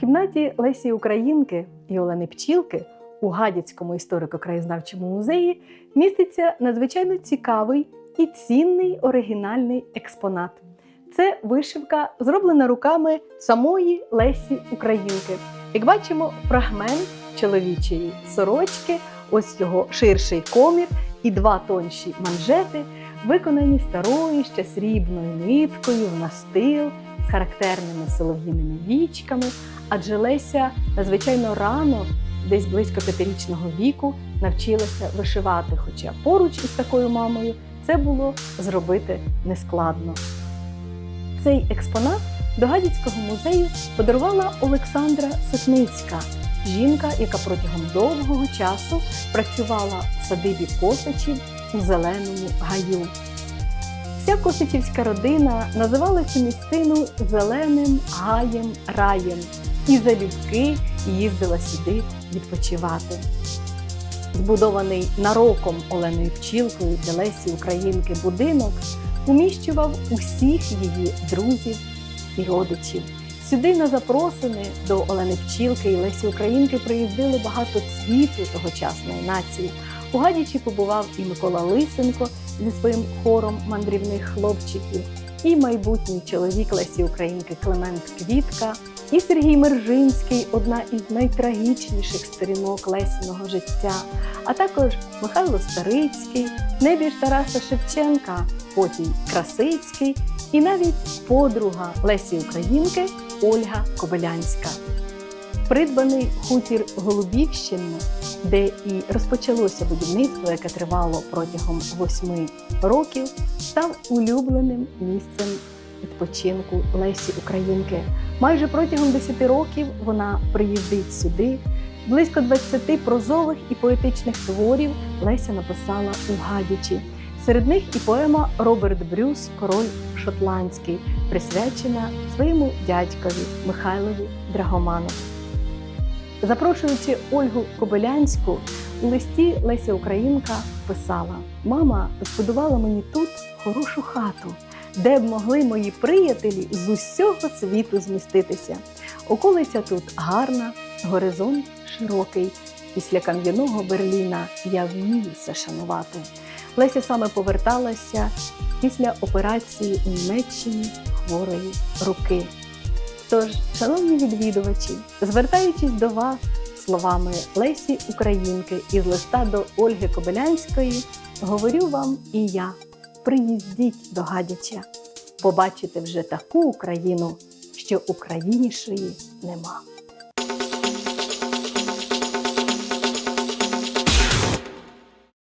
кімнаті Лесі Українки і Олени Пчілки у Гадяцькому історико-краєзнавчому музеї міститься надзвичайно цікавий і цінний оригінальний експонат. Це вишивка, зроблена руками самої Лесі Українки. Як бачимо, фрагмент чоловічої сорочки, ось його ширший комір і два тонші манжети, виконані старою ще срібною ниткою в настил з характерними солов'їними вічками, адже Леся надзвичайно рано, десь близько п'ятирічного віку, навчилася вишивати. Хоча поруч із такою мамою це було зробити нескладно. Цей експонат до Гадяцького музею подарувала Олександра Ситницька, жінка, яка протягом довгого часу працювала в садибі Косачів у Зеленому гаю. Вся Косачівська родина називала цю місцину Зеленим гаєм раєм і залюбки їздила сюди відпочивати. Збудований нароком Оленою Пчілкою для Лесі Українки будинок уміщував усіх її друзів і родичів. Сюди на запросини до Олени Пчілки і Лесі Українки приїздили багато світу тогочасної нації. У Гадячі побував і Микола Лисенко зі своїм хором мандрівних хлопчиків, і майбутній чоловік Лесі Українки Климент Квітка, і Сергій Мержинський одна із найтрагічніших сторінок Лесіного життя, а також Михайло Старицький, небіж Тараса Шевченка, потім Красицький і навіть подруга Лесі Українки Ольга Кобилянська. Придбаний хутір Голубівщини, де і розпочалося будівництво, яке тривало протягом восьми років, став улюбленим місцем відпочинку Лесі Українки. Майже протягом 10 років вона приїздить сюди. Близько 20 прозових і поетичних творів Леся написала у Гадячі. Серед них і поема Роберт Брюс Король Шотландський, присвячена своєму дядькові Михайлові Драгоману. Запрошуючи Ольгу Кобилянську, у листі Леся Українка писала: Мама збудувала мені тут хорошу хату, де б могли мої приятелі з усього світу зміститися. Околиця тут гарна, горизонт широкий. Після кам'яного Берліна я вмію це шанувати. Леся саме поверталася після операції у Німеччині хворої руки. Тож, шановні відвідувачі, звертаючись до вас словами Лесі Українки із листа до Ольги Кобилянської, говорю вам і я: приїздіть до Гадяча, побачите вже таку Україну, що українішої нема.